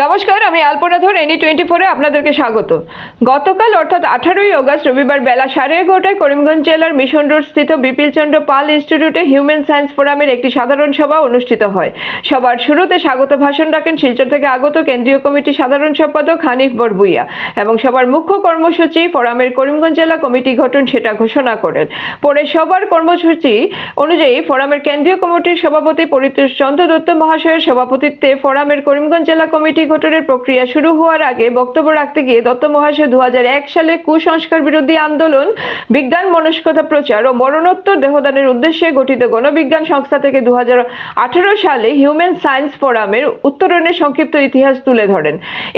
নমস্কার, আমি আলপনা ধর এনি টোয়েন্টি ফোরে আপনাদেরকে স্বাগত। গতকাল অর্থাৎ আঠারোই অগস্ট, রবিবার বেলা সাড়ে এগারোটায় করিমগঞ্জ জেলার মিশন রোড স্থিত বিপিল চন্দ্র পাল ইনস্টিটিউটে হিউম্যান সায়েন্স ফোরামের একটি সাধারণ সভা অনুষ্ঠিত হয়। সবার শুরুতে স্বাগত ভাষণ রাখেন শিলচর থেকে আগত কেন্দ্রীয় কমিটির সাধারণ সম্পাদক হানিফ বরবুইয়া এবং সবার মুখ্য কর্মসূচি ফোরামের করিমগঞ্জ জেলা কমিটি গঠন সেটা ঘোষণা করেন। পরে সবার কর্মসূচি অনুযায়ী ফোরামের কেন্দ্রীয় কমিটির সভাপতি পরিতোষ চন্দ্র দত্ত মহাশয়ের সভাপতিত্বে ফোরামের করিমগঞ্জ জেলা কমিটি গঠনের প্রক্রিয়া শুরু হওয়ার আগে বক্তব্য রাখতে গিয়ে দত্ত মহাশয় দু হাজার এক সালে কুসংস্কার বিরোধী আন্দোলন, বিজ্ঞান মনস্কতা প্রচার ও মরণোত্তর দেহদানের উদ্দেশ্যে গঠিত গণবিজ্ঞান সংস্থা থেকে দু সালে হিউম্যান সায়েন্স ফোরামের উত্তরণের সংক্ষিপ্ত ইতিহাস তুলে ধরেন।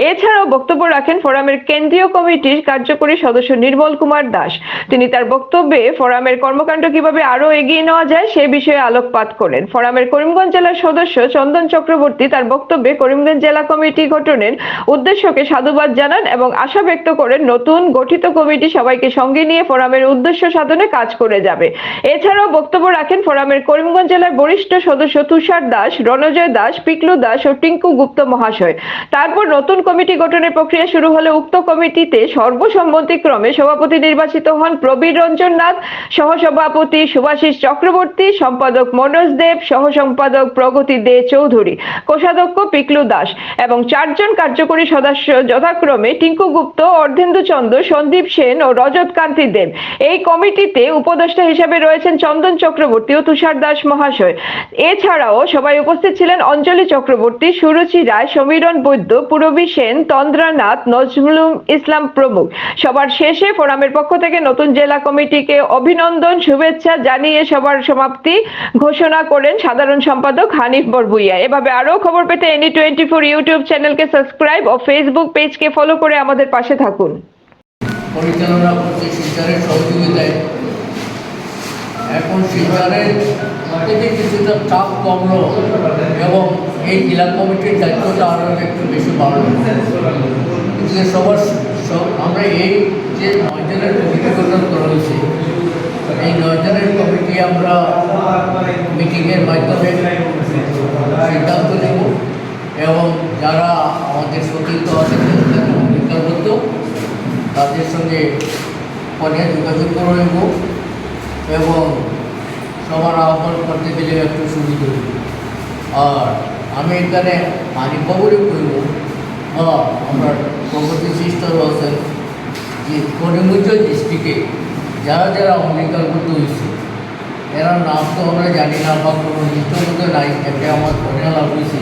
এছাড়াও বক্তব্য রাখেন ফোরামের কেন্দ্রীয় কমিটির কার্যকরী সদস্য নির্মল কুমার দাস। তিনি তার বক্তব্যে ফোরামের কর্মকাণ্ড কীভাবে আরও এগিয়ে নেওয়া যায় সে বিষয়ে আলোকপাত করেন। ফোরামের করিমগঞ্জ জেলার সদস্য চন্দন চক্রবর্তী তার বক্তব্যে করিমগঞ্জ জেলা কমিটি গঠনের উদ্দেশ্যকে সাধুবাদ জানান এবং আশা ব্যক্ত করেন নতুন গঠিত কমিটি সবাইকে সঙ্গে নিয়ে ফোরামের উদ্দেশ্য সাধনে কাজ করে যাবে। এছাড়াও বক্তব্য রাখেন ফোরামের করিমগঞ্জ জেলার বরিষ্ঠ সদস্য তুষার দাস, রণজয় দাস, পিকলু দাস ও টিঙ্কু গুপ্ত মহাশয়। তারপর নতুন কমিটি গঠনের প্রক্রিয়া শুরু হলে উক্ত কমিটিতে সর্বসম্মতিক্রমে সভাপতি নির্বাচিত হন প্রবীর রঞ্জন নাথ, সহসভাপতি সুভাষিস চক্রবর্তী, সম্পাদক মনোজ দেব সহ সম্পাদক প্রগতি দে চৌধুরী, কোষাধ্যক্ষ পিকলু দাস এবং চারজন কার্যকরী সদস্য যথাক্রমে টিঙ্কু গুপ্ত, অর্ধেন্দু চন্দ্র, সন্দীপ সেন ও রজত কান্তি দেব। এই কমিটিতে উপদেষ্টা হিসেবে রয়েছেন চন্দন চক্রবর্তী ও তুষার দাস মহাশয়। এছাড়াও সবাই উপস্থিত ছিলেন অঞ্জলি চক্রবর্তী, সুরুচি রায়, সমীরণ বৈদ্য, পুরবী সেন তন্দ্রানাথ নজরুল ইসলাম প্রমুখ। সবার শেষে ফোরামের পক্ষ থেকে নতুন জেলা কমিটিকে অভিনন্দন, শুভেচ্ছা জানিয়ে সবার সমাপ্তি ঘোষণা করেন সাধারণ সম্পাদক হানিফ বরবুইয়া। এভাবে আরও খবর পেতে এনি টোয়েন্টি ফোর ইউটিউব চ্যানেলকে সাবস্ক্রাইব ও ফেসবুক পেজকে ফলো করে আমাদের পাশে থাকুন। পরিচালনা করছে শিলচরের সহযোগিতায়। এখন শিলচরের থেকে কিছুটা চাপ কমলো এবং এই জেলা কমিটির দায়িত্বটা আরও একটু বেশি বাড়লো। কিন্তু সবার সব আমরা এই যে নয়জনের কমিটি গঠন করা হয়েছে এই নয়জনের কমিটি আমরা মিটিংয়ের মাধ্যমে যারা আমাদের সতীর্থ আছে অঙ্গীকারবদ্ধ তাদের সঙ্গে ফোনে যোগাযোগ করে নেব এবং সবার আহ্বান করতে গেলে একটু সুবিধা আর আমি এখানে মানিকবাবুরই কইব বা আমরা প্রগতি সিস্টার আছেন, যে করিমগঞ্জ ডিস্ট্রিক্টে যারা যারা অঙ্গীকারবদ্ধ হয়েছে, এরা নাম তো আমরা জানি না বা কোনো লিস্টের নাই একটা আমার ফোনে লাভ হয়েছে।